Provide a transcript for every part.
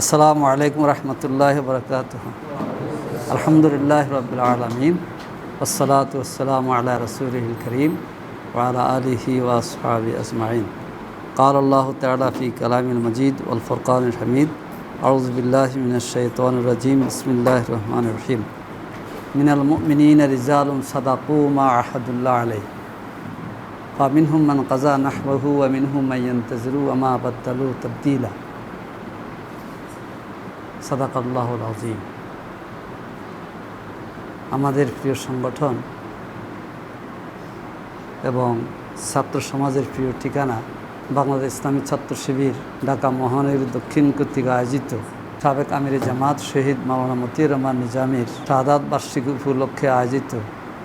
আসসালামু আলাইকুম রহমতুল্লাহ বরকাত আলহামদুলিল্লাহ রবিল আলমিন والصلاة والسلام على رسوله الكريم وعلى آله وأصحابه أجمعين قال الله تعالى في كلام المجيد والفرقان الحميد أعوذ بالله من الشيطان الرجيم بسم الله الرحمن الرحيم من المؤمنين رجال صدقوا ما عهد الله عليه فمنهم من قضى نحوه ومنهم من ينتظر وما بدلوا تبديلا সাদাকাল্লাহুল আজিম আমাদের প্রিয় সংগঠন এবং ছাত্র সমাজের প্রিয় ঠিকানা বাংলাদেশ ইসলামী ছাত্র শিবির, ঢাকা মহানের দক্ষিণ কর্তৃক আয়োজিত সাবেক আমির জামাত শহীদ মাওলানা মতিউর রহমান নিজামের সাদাত বার্ষিক উপলক্ষে আয়োজিত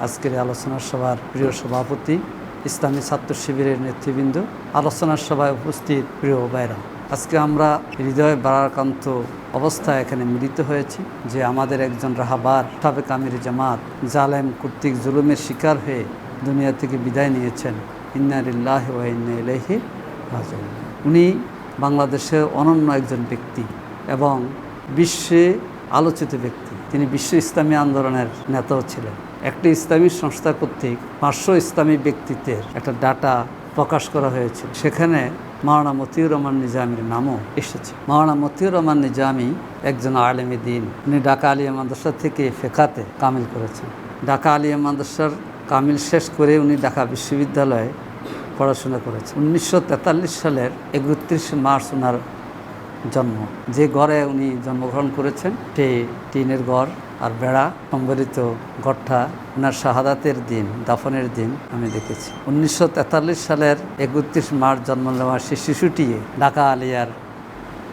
আজকের আলোচনা সভার প্রিয় সভাপতি ইসলামী ছাত্র শিবিরের নেতৃবৃন্দ। আলোচনা সভায় উপস্থিত প্রিয় বাইরা আজকে আমরা হৃদয় বারাকান্ত অবস্থায় এখানে মিলিত হয়েছি যে আমাদের একজন রাহাবার সাবেক আমির জামাত জালেম কর্তৃক জুলুমের শিকার হয়ে দুনিয়া থেকে বিদায় নিয়েছেন। ইন্নারিল্লাহ ইলাইহি রাজিউন। উনি বাংলাদেশের অনন্য একজন ব্যক্তি এবং বিশ্বে আলোচিত ব্যক্তি। তিনি বিশ্ব ইসলামী আন্দোলনের নেতাও ছিলেন। একটি ইসলামী সংস্থা কর্তৃক পাঁচশো ইসলামী ব্যক্তিত্বের একটা ডাটা প্রকাশ করা হয়েছিল সেখানে মাওলানা মতিউর রহমান নিজামির নামও এসেছে। মাওলানা মতিউর রহমান নিজামি একজন আলেমী দিন। উনি ঢাকা আলিয়া মাদ্রাসা থেকে ফেকাতে কামিল করেছেন। ঢাকা আলিয়া মাদ্রাসার কামিল শেষ করে উনি ঢাকা বিশ্ববিদ্যালয়ে পড়াশোনা করেছেন। উনিশশো তেতাল্লিশ সালের একত্রিশে মার্চ ওনার জন্ম। যে ঘরে উনি জন্মগ্রহণ করেছেন সেই টিনের ঘর আর বেড়া সম্বলিত গঠা ওনার শাহাদাতের দিন, দাফনের দিন আমি দেখেছি। উনিশশো তেতাল্লিশ সালের একত্রিশ মার্চ জন্ম নেওয়া সে শিশুটি ঢাকা আলিয়ার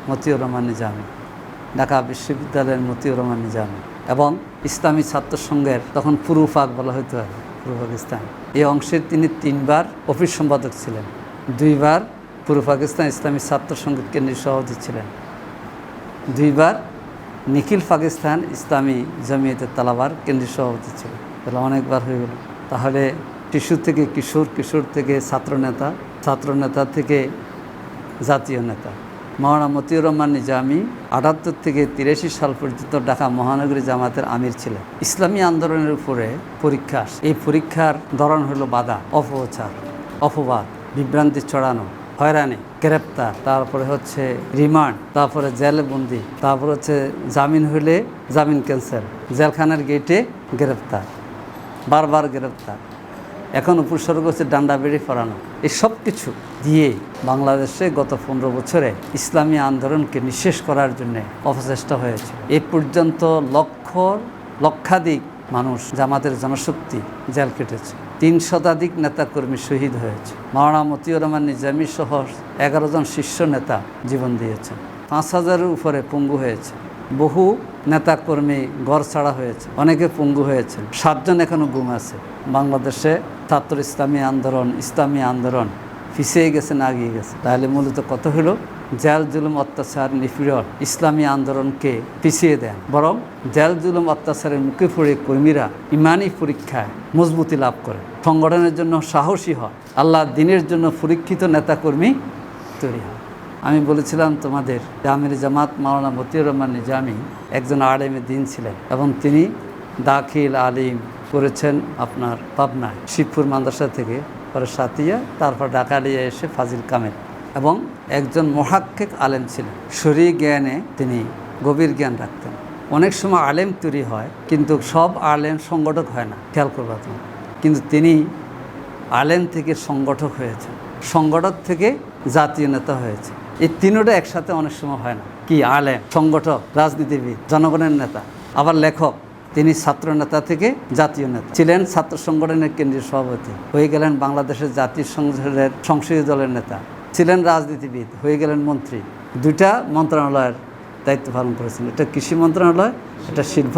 মতিউর রহমান নিজামী ঢাকা বিশ্ববিদ্যালয়ের মতিউর রহমান নিজামী এবং ইসলামী ছাত্র সংঘের তখন পুরু ফাক বলা হইতে হয় পূর্ব পাকিস্তান। এই অংশের তিনি তিনবার অফিস সম্পাদক ছিলেন, দুইবার পূর্ব পাকিস্তান ইসলামী ছাত্র সংঘের কেন্দ্রীয় সভাপতি ছিলেন, দুইবার নিখিল পাকিস্তান ইসলামী জমিয়তের তালাবার কেন্দ্রীয় সভাপতি ছিল। তাহলে অনেকবার হয়ে গেল। তাহলে শিশু থেকে কিশোর কিশোর থেকে ছাত্রনেতা ছাত্রনেতা থেকে জাতীয় নেতা। মহানা মতিউর রহমান নিজামি আটাত্তর থেকে তিরাশি সাল পর্যন্ত ঢাকা মহানগরী জামাতের আমির ছিলেন। ইসলামী আন্দোলনের উপরে পরীক্ষা এই পরীক্ষার ধরন হলো বাধা, অপপ্রচার, অপবাদ, বিভ্রান্তি ছড়ানো, হয়রানি। গ্রেপ্তার, তারপরে হচ্ছে রিমান্ড, তারপরে জেলে বন্দি, তারপরে হচ্ছে জামিন হইলে জামিন ক্যান্সেল, জেলখানার গেটে গ্রেপ্তার, বারবার গ্রেপ্তার। এখন উপসর্গ হচ্ছে ডান্ডা বেড়ে ফরানো। এই সব কিছু দিয়ে বাংলাদেশে গত পনেরো বছরে ইসলামী আন্দোলনকে নিঃশেষ করার জন্য অপচেষ্টা হয়েছে। এ পর্যন্ত লক্ষ লক্ষাধিক মানুষ জামাতের জনশক্তি জেল কেটেছে। তিন শতাধিক নেতাকর্মী শহীদ হয়েছে। মাওলানা মতিউর রহমান নিজামী সহ এগারো জন শীর্ষ নেতা জীবন দিয়েছেন। পাঁচ হাজারের উপরে পঙ্গু হয়েছে। বহু নেতাকর্মী ঘর ছাড়া হয়েছে। অনেকে পঙ্গু হয়েছে সাতজন এখনও গুম আছে। বাংলাদেশে ছাত্র ইসলামী আন্দোলন ইসলামী আন্দোলন, পিছিয়ে গেছে না এগিয়ে গেছে। তাহলে মূলত কত হলো? জেল, জুলুম, অত্যাচার, নিপীড়ন, ইসলামী আন্দোলনকে পিছিয়ে দেন। বরং জেল, জুলুম, অত্যাচারের মুখে পড়ে কর্মীরা ইমানি পরীক্ষায় মজবুতি লাভ করে সংগঠনের জন্য সাহসী হয় আল্লাহ দিনের জন্য পরীক্ষিত নেতাকর্মী তৈরি হয় আমি বলেছিলাম, তোমাদের যে আমির জামাত মাওলানা মতিউর রহমান নিজামি একজন আলেমে দিন ছিলেন এবং তিনি দাখিল আলিম করেছেন আপনার পাবনায় শিবপুর মাদ্রাসা থেকে। পরে সাতিয়া, তারপর ডাকালিয়া এসে ফাজিল কামেল। এবং একজন মহাক্ষিক আলেম ছিলেন। শরী জ্ঞানে তিনি গভীর জ্ঞান রাখতেন। অনেক সময় আলেম তৈরি হয়, কিন্তু সব আলেম সংগঠক হয় না, খেয়াল করবা তুমি। কিন্তু তিনি আলেম থেকে সংগঠক হয়েছে সংগঠক থেকে জাতীয় নেতা হয়েছে এই তিনোটা একসাথে অনেক সময় হয় না। কি আলেম, সংগঠক, রাজনীতিবিদ, জনগণের নেতা, আবার লেখক, তিনি ছাত্র নেতা থেকে জাতীয় নেতা। ছিলেন ছাত্র সংগঠনের কেন্দ্রীয় সভাপতি, হয়ে গেলেন বাংলাদেশের জাতীয় সংসদের সংসদীয় দলের নেতা। ছিলেন রাজনীতিবিদ, হয়ে গেলেন মন্ত্রী। দুইটা মন্ত্রণালয়ের দায়িত্ব পালন করেছিলেন এটা কৃষি মন্ত্রণালয়, এটা শিল্প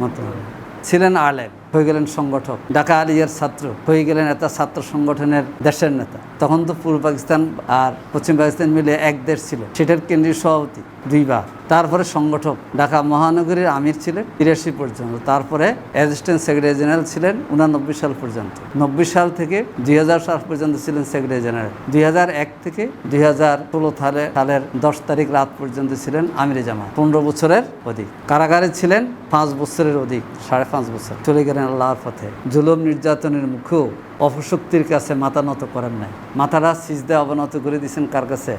মন্ত্রণালয়। ছিলেন আলেম। হয়ে গেলেন সংগঠক। ঢাকা আলিয়ার ছাত্র হয়ে গেলেন একটা ছাত্র সংগঠনের দেশের নেতা। তখন তো পূর্ব পাকিস্তান আর পশ্চিম পাকিস্তান মিলে এক দেশ ছিল, সেটার কেন্দ্রীয় সভাপতি দুইবার। তারপরে সংগঠক ঢাকা মহানগরীর আমির ছিলেন তিরাশি পর্যন্ত। তারপরে অ্যাসিস্ট্যান্ট সেক্রেটারি জেনারেল ছিলেন উনানব্বই সাল পর্যন্ত। নব্বই সাল থেকে দুই সাল পর্যন্ত ছিলেন সেক্রেটারি জেনারেল। দুই এক থেকে দুই হাজার ষোলো সালে, সালের দশ তারিখ রাত পর্যন্ত ছিলেন আমিরে জামা পনেরো বছরের অধিক। কারাগারে ছিলেন পাঁচ বছরের অধিক, সাড়ে পাঁচ বছর। চলে গেলেন আল্লাহর পথে। জুলুম নির্যাতনের মুখেও অপশক্তির কাছে মাথা নত করেন নাই। মাথাটা সিজদে অবনত করে দিয়েছেন কার কাছে?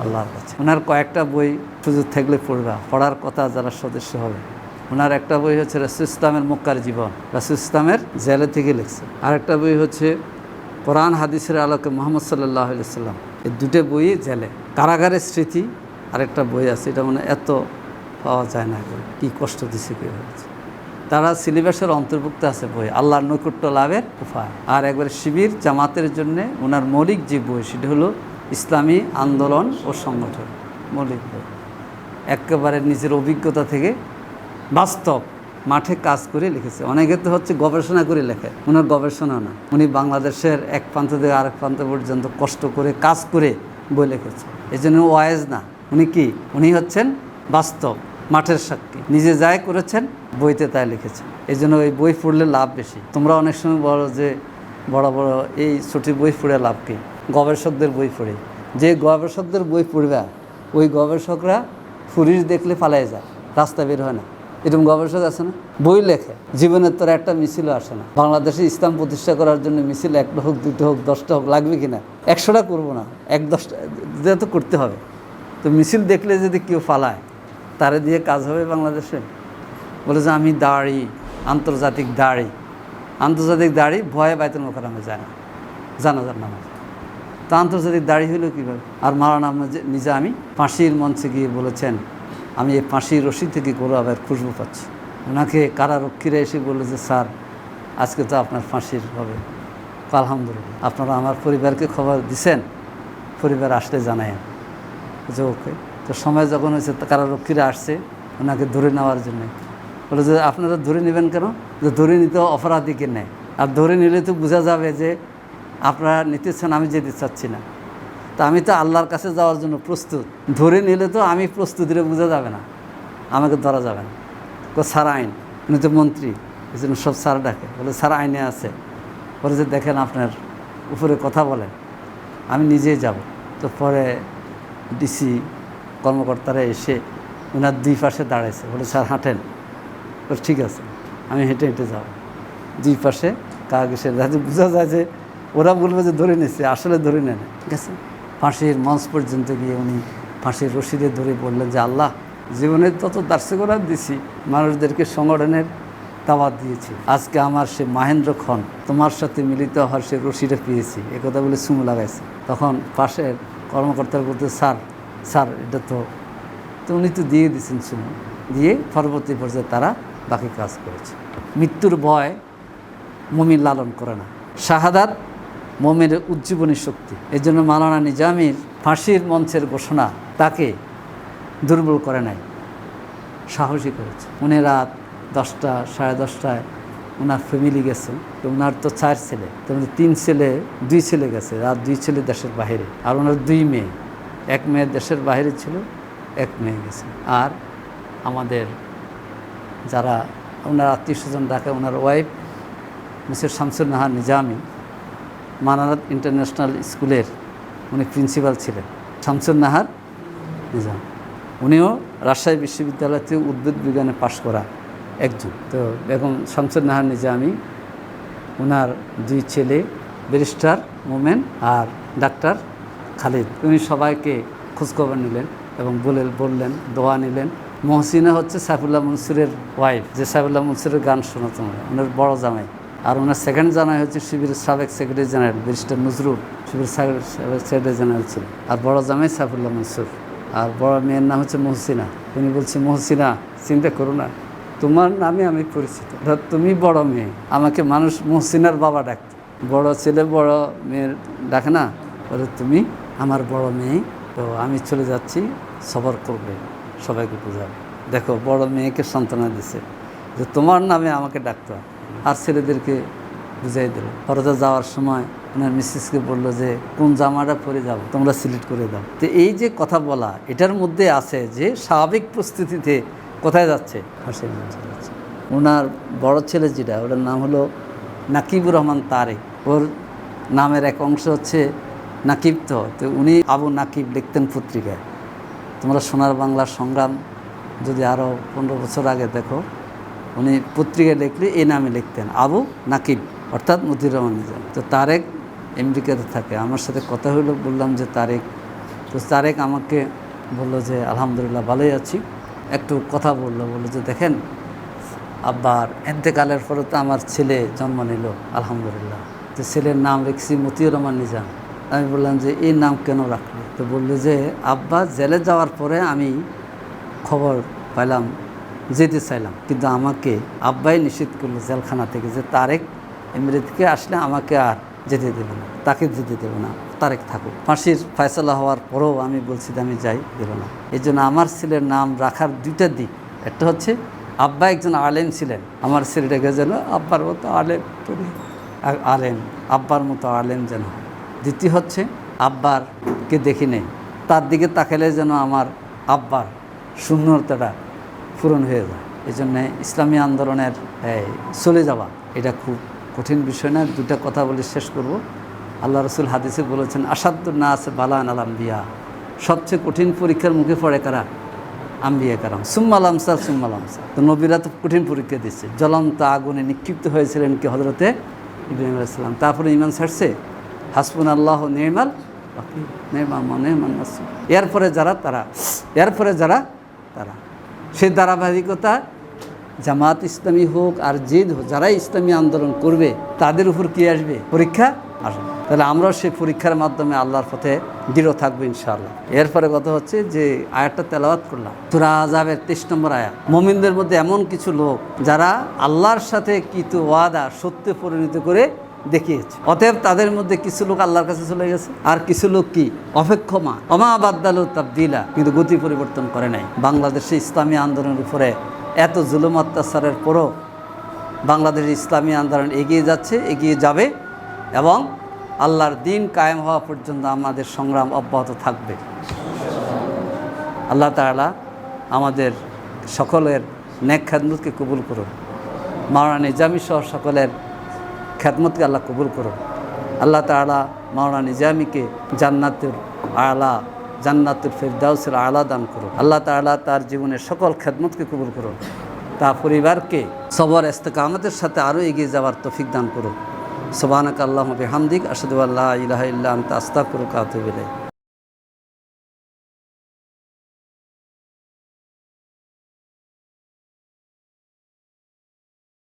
আল্লাহর কাছে। ওনার কয়েকটা বই সুযোগ থাকলে পড়বা। পড়ার কথা যারা সদস্য হবে। ওনার একটা বই হচ্ছে রাসুল ইসলামের মক্কার জীবন। রাসুল ইসলামের জেলে থেকে লিখছে। আরেকটা বই হচ্ছে কোরআন হাদিসের আলোকে মোহাম্মদ সাল্লাহ সাল্লাম এই দুটো বই জেলে। কারাগারের স্মৃতি, আরেকটা বই আছে। এটা মানে এত পাওয়া যায় না কী কষ্ট দিছে কী হয়েছে তারা সিলেবাসের অন্তর্ভুক্ত আছে বই আল্লাহর নৈকট্য লাভের উপায়। আর একবারে শিবির জামাতের জন্যে ওনার মৌলিক যে বই, সেটা হলো ইসলামী আন্দোলন ও সংগঠন। মৌলিক বই। একেবারে নিজের অভিজ্ঞতা থেকে বাস্তব মাঠে কাজ করে লিখেছে। অনেকে তো হচ্ছে গবেষণা করে লেখে। ওনার গবেষণা না। উনি বাংলাদেশের এক প্রান্ত থেকে আরেক প্রান্ত পর্যন্ত কষ্ট করে কাজ করে বই লিখেছে। এই জন্য ওয়াইজ না। উনি কি? উনি হচ্ছেন বাস্তব। মাঠের সাক্ষী। নিজে যাই করেছেন, বইতে তাই লিখেছেন। এই জন্য ওই বই পড়লে লাভ বেশি। তোমরা অনেক সময় বলো যে, বড় বড় এই ছোটি বই পড়ে লাভ কী? গবেষকদের বই পড়ে। যে গবেষকদের বই পড়বে, ওই গবেষকরা ফুরির দেখলে পালাই যায়, রাস্তা বের হয় না। এরকম গবেষক আছে না? বই লেখে, জীবনের তোর একটা মিছিলও আসে না। বাংলাদেশে ইসলাম প্রতিষ্ঠা করার জন্য মিছিল একটা হোক দুটো হোক, দশটা হোক, লাগবে কিনা একশোটা করব না, এক দশটা যেটা তো করতে হবে। তো মিছিল দেখলে যদি কেউ পালায় তারে দিয়ে কাজ হবে বাংলাদেশে? বলে যে আমি দাড়ি, আন্তর্জাতিক দাড়ি। আন্তর্জাতিক দাড়ি ভয়ে বাইতুল মোকারামে যায় না। জানাজার নামাজ তা আন্তর্জাতিক দাড়ি হইল কীভাবে? আর মারানা নিজে আমি ফাঁসির মঞ্চে গিয়ে বলেছেন, আমি এই ফাঁসির রশি থেকে কোনো আবার খুশবু পাচ্ছি। ওনাকে কারারক্ষীরা এসে বলল যে, স্যার, আজকে তো আপনার ফাঁসির হবে। আলহামদুলিল্লাহ। আপনারা আমার পরিবারকে খবর দিছেন। পরিবার আসলে জানায়েন। যে, ওকে। তো সময় যখন হয়েছে কারারক্ষীরা আসছে, ওনাকে ধরে নেওয়ার জন্য। বলে যে, আপনারা ধরে নেবেন কেন? যে, ধরে নিতে অপরাধীকে নেয়? আর ধরে নিলে তো বোঝা যাবে যে, আপনারা নিতেছেন আমি যেতে চাচ্ছি না। তা আমি তো আল্লাহর কাছে যাওয়ার জন্য প্রস্তুত। ধরে নিলে তো আমি প্রস্তুতিরে বোঝা যাবে না। আমাকে ধরা যাবে না। তো স্যার আইন। উনি তো মন্ত্রী। এই জন্য সব স্যার ডাকে। বলে, স্যার আইনে আছে। বলে যে, দেখেন, আপনার উপরে কথা বলেন। আমি নিজেই যাব। তো পরে ডিসি কর্মকর্তারা এসে ওনার দুই পাশে দাঁড়াইছে বলে স্যার হাঁটেন। বলে ঠিক আছে আমি হেঁটে হেঁটে যাব। দুই পাশে কাগজের যাতে বোঝা যায় যে ওরা বলবে যে ধরে নিচ্ছে আসলে ধরে নেন ঠিক আছে। ফাঁসির মঞ্চ পর্যন্ত গিয়ে উনি ফাঁসির রশিদে ধরে বললেন যে আল্লাহ জীবনের তত দার্সে করা দিছি মানুষদেরকে সংগঠনের দাওয়াত দিয়েছি। আজকে আমার সে মাহেন্দ্র খন তোমার সাথে মিলিত হওয়ার সে রশিটা পেয়েছি। এ কথা বলে সুমু লাগাইছে। তখন পাশের কর্মকর্তার বলতে স্যার স্যার, এটা তো তো উনি তো দিয়ে দিয়েছেন সুমু দিয়ে পরবর্তী পর্যায়ে তারা বাকি কাজ করেছে। মৃত্যুর ভয় মমিন লালন করে না। শাহাদাত মমের উজ্জীবনী শক্তি। এই জন্য মালানা নিজামির ফাঁসির মঞ্চের ঘোষণা তাকে দুর্বল করে নাই। সাহসী করেছে। উনি রাত দশটা, সাড়ে দশটায় ওনার ফ্যামিলি গেছে। তো ওনার তো চার ছেলে। তো তিন ছেলে, দুই ছেলে গেছে। আর দুই ছেলে দেশের বাইরে। আর ওনার দুই মেয়ে। এক মেয়ে দেশের বাইরে ছিল, এক মেয়ে গেছে। আর আমাদের যারা, ওনার আত্মীয় স্বজন ডাকে ওনার wife mister Shamsur Nahar Nizami, Manarat international স্কুলের উনি প্রিন্সিপাল ছিলেন, শামসুর নাহার নিজাম। উনিও রাজশাহী বিশ্ববিদ্যালয় উদ্ভিদ বিজ্ঞানে পাশ করা একজন। তো বেগম শামসুর নাহার নিজামি ওনার দুই ছেলে, ব্যারিস্টার, মোমেন, আর ডাক্তার খালিদ। উনি সবাইকে খোঁজখবর নিলেন এবং বলে বললেন, দোয়া নিলেন। মহসিনা হচ্ছে সাইফুল্লাহ মনসুরের ওয়াইফ যে সাইফুল্লাহ মনসুরের গান শোনো তোমরা। ওনার বড় জামাই। আর ওনার সেকেন্ড জানাই হচ্ছে শিবিরের সাবেক secretary general barrister Nazrul. Shibir সাবেক সেক্রেটারি জেনারেল ছিল। আর বড় জামাই সাইফুল্লাহ মনসুর। আর বড় মেয়ের নাম হচ্ছে মহসিনা। উনি বলছে, মহসিনা, চিন্তা করো না। তোমার নামে আমি পরিচিত। ধর তুমি বড় মেয়ে। আমাকে মানুষ মহসিনার বাবা ডাকত। বড় ছেলে, বড় মেয়ের ডাকে না। তুমি আমার বড় মেয়ে, তো আমি চলে যাচ্ছি, সবর করবে, সবাইকে বোঝাবে। দেখো, বড় মেয়েকে সান্ত্বনা দিছে যে তোমার নামে আমাকে ডাকতে আর ছেলেদেরকে বুঝাই দিল। ফরজা যাওয়ার সময় ওনার মিসেসকে বলল যে, কোন জামাটা পরে যাব? তোমরা সিলেক্ট করে দাও। তো এই যে কথা বলা, এটার মধ্যে আছে যে, স্বাভাবিক প্রস্তুতিতে কোথায় যাচ্ছে? যাচ্ছে। ওনার বড় ছেলে যেটা, ওটার নাম হলো নাকিবুর রহমান তারেক। ওর নামের এক অংশ হচ্ছে নাকিব তো তো উনি আবু নাকিব লিখতেন পত্রিকায়। তোমরা সোনার বাংলার সংগ্রাম যদি আরও পনেরো বছর আগে দেখো, উনি পত্রিকায় লিখলে এই নামে লিখতেন, আবু নাকিব, অর্থাৎ মতিউর রহমান নিজাম। তো তারেক আমেরিকাতে থাকে। আমার সাথে কথা হলো বললাম যে, তারেক। তো তারেক আমাকে বলল যে, আলহামদুলিল্লাহ, ভালোই আছি। একটু কথা বলল বলল যে, দেখেন আব্বার এন্তেকালের পরে তো আমার ছেলে জন্ম নিল, আলহামদুলিল্লাহ। তো ছেলের নাম রেখেছি মতিউর রহমান নিজাম। আমি বললাম যে এই নাম কেন রাখলি? তো বলল যে, আব্বা, জেলে যাওয়ার পরে আমি খবর পাইলাম, যেতে চাইলাম। কিন্তু আমাকে আব্বাই নিষেধ করল জেলখানা থেকে যে, তারেক থেকে আসলে আমাকে আর যেতে দেবে না, তাকে যেতে দেবে না, তারেক থাকুক। ফাঁসির ফয়সলা হওয়ার পরেও আমি বলছি আমি যাই, দেব না। এই জন্য আমার ছেলের নাম রাখার দুইটা দিক। একটা হচ্ছে, আব্বা একজন আলেম ছিলেন। আমার ছেলেটাকে যেন আব্বার মতো আলেম আলেম, আব্বার মতো আলেম যেন হয়। দ্বিতীয় হচ্ছে, আব্বারকে দেখি নেই। তার দিকে তাকালে যেন আমার আব্বার শূন্যতাটা পূরণ হয়ে যায়। এই জন্যে ইসলামী আন্দোলনের চলে যাওয়া, এটা খুব কঠিন বিষয় না। দুটা কথা বলে শেষ করব। আল্লাহ রসুল হাদিসে বলেছেন আসাদ্দুর না আছে বালান আল আম্বিয়া। সবচেয়ে কঠিন পরীক্ষার মুখে পড়ে কারা? আম্বিয়া কারাম। সুম্মাল আমসা সুম্মাল আমসা তো নবীরা তো কঠিন পরীক্ষা দিচ্ছে। জ্বলন্ত আগুনে নিক্ষিপ্ত হয়েছিলেন কি হজরতে ইব্রাহিম আলাইসালাম তারপরে ইমান ছাড়ছে? হাসপুন আল্লাহ নেমাল নেমাল নেমান এরপরে যারা তারা, এরপরে যারা তারা। সেই ধারাবাহিকতা জামাত ইসলামী হোক আর জিদ হোক, যারাই ইসলামী আন্দোলন করবে, তাদের উপর কি আসবে? পরীক্ষা আসবে। তাহলে আমরাও সেই পরীক্ষার মাধ্যমে আল্লাহর পথে দৃঢ় থাকব ইনশাআল্লাহ। এরপরে কথা হচ্ছে যে আয়াতটা তেলাওয়াত করলাম। তুরা আজাবের তেইশ নম্বর আয়াত। মমিনদের মধ্যে এমন কিছু লোক যারা আল্লাহর সাথে কিতু ওয়াদা, সত্যে পরিণত করে দেখিয়েছে। অতএব তাদের মধ্যে কিছু লোক আল্লাহর কাছে চলে গেছে। আর কিছু লোক কি? অপেক্ষমা অমা বাদ্দালু তাবদিলা। কিন্তু গতি পরিবর্তন করে নাই। বাংলাদেশে ইসলামী আন্দোলনের উপরে এত জুলুম অত্যাচারের পরও বাংলাদেশের ইসলামী আন্দোলন এগিয়ে যাচ্ছে, এগিয়ে যাবে এবং আল্লাহর দিন কায়েম হওয়া পর্যন্ত আমাদের সংগ্রাম অব্যাহত থাকবে। আল্লাহ তাআলা আমাদের সকলের নেক খেদমতকে কবুল করুন। মাওলানা নিজামী সহ সকলের খেদমতকে আল্লাহ কবুল করুন। আল্লাহ তালা মাওলানা নিজামীকে জান্নাতের আলা জান্নাতের ফেরদাউসের আলা দান করুন। আল্লাহ তালা তার জীবনের সকল খেদমতকে কবুল করুন। তার পরিবারকে সবর আমাদের সাথে আরও এগিয়ে যাওয়ার তফিক দান করুন। সোবানক আল্লাহ হামদিক আসাদু আল্লাহ ইলাহা ইল্লা আস্তা করুক ওয়া আতুবু ইলাইক।